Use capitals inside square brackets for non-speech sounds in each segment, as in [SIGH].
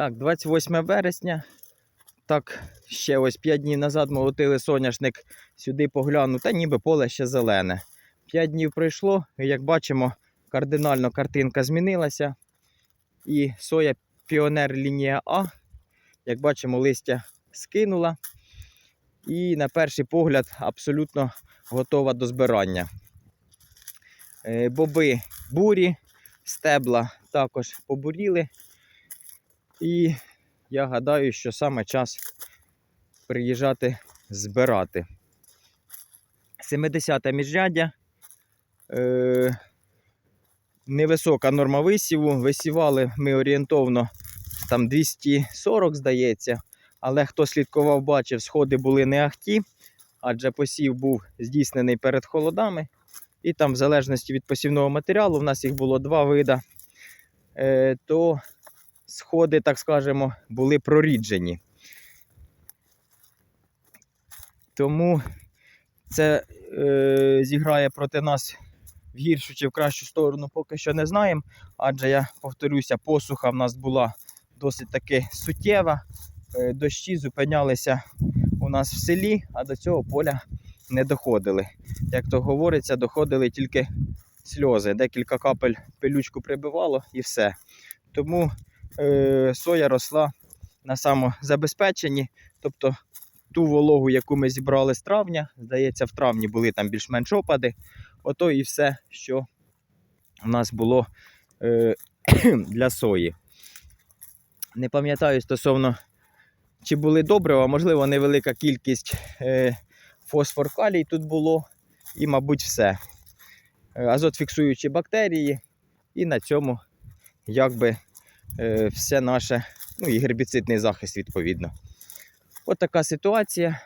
Так, 28 вересня. Так, ще ось 5 днів назад молотили соняшник сюди погляну, та ніби поле ще зелене. 5 днів пройшло, і як бачимо, кардинально картинка змінилася. І соя Піонер лінія А, як бачимо, листя скинула. І на перший погляд абсолютно готова до збирання. Е, Боби бурі, стебла також побуріли. І я гадаю, що саме час приїжджати збирати. 70-те міжряддя. Е, невисока норма висіву. Висівали ми орієнтовно там 240, здається. Але хто слідкував, бачив, сходи були не ахті, адже посів був здійснений перед холодами. І там, в залежності від посівного матеріалу, в нас їх було два вида, е, то сходи, так скажемо, були проріджені. Тому це е, зіграє проти нас в гіршу чи в кращу сторону, поки що не знаємо. Адже я повторюся, посуха в нас була досить таки суттєва. Е, Дощі зупинялися у нас в селі, а до цього поля не доходили. Як то говориться, доходили тільки сльози. Декілька капель пилючку прибивало і все. Тому соя росла на самозабезпеченні. Тобто ту вологу, яку ми зібрали з травня, здається, в травні були там більш-менш опади. Ото і все, що у нас було е, [CLEARS THROAT] для сої. Не пам'ятаю стосовно, чи були добрива, можливо, невелика кількість е, фосфор калій тут було, і, мабуть, все. Е, Азот фіксуючі бактерії, і на цьому якби е, все наше, ну і гербіцидний захист відповідно. От така ситуація.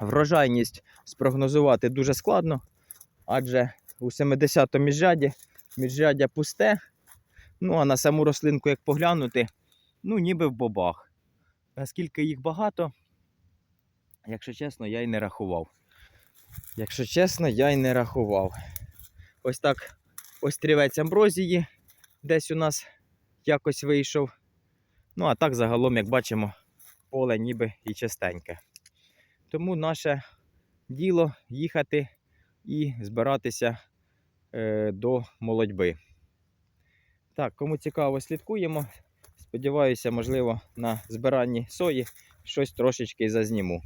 Врожайність спрогнозувати дуже складно, адже у 70-му міжряді міжряддя пусте. Ну, а на саму рослинку, як поглянути, ну, ніби в бобах. Наскільки їх багато, якщо чесно, я й не рахував. Якщо чесно, я й не рахував. Ось так острівець амброзії десь у нас якось вийшов. Ну, а так загалом, як бачимо, поле ніби і чистеньке. Тому наше діло їхати і збиратися е, до молодьби. Так, кому цікаво, слідкуємо. Сподіваюся, можливо, на збиранні сої щось трошечки зазніму.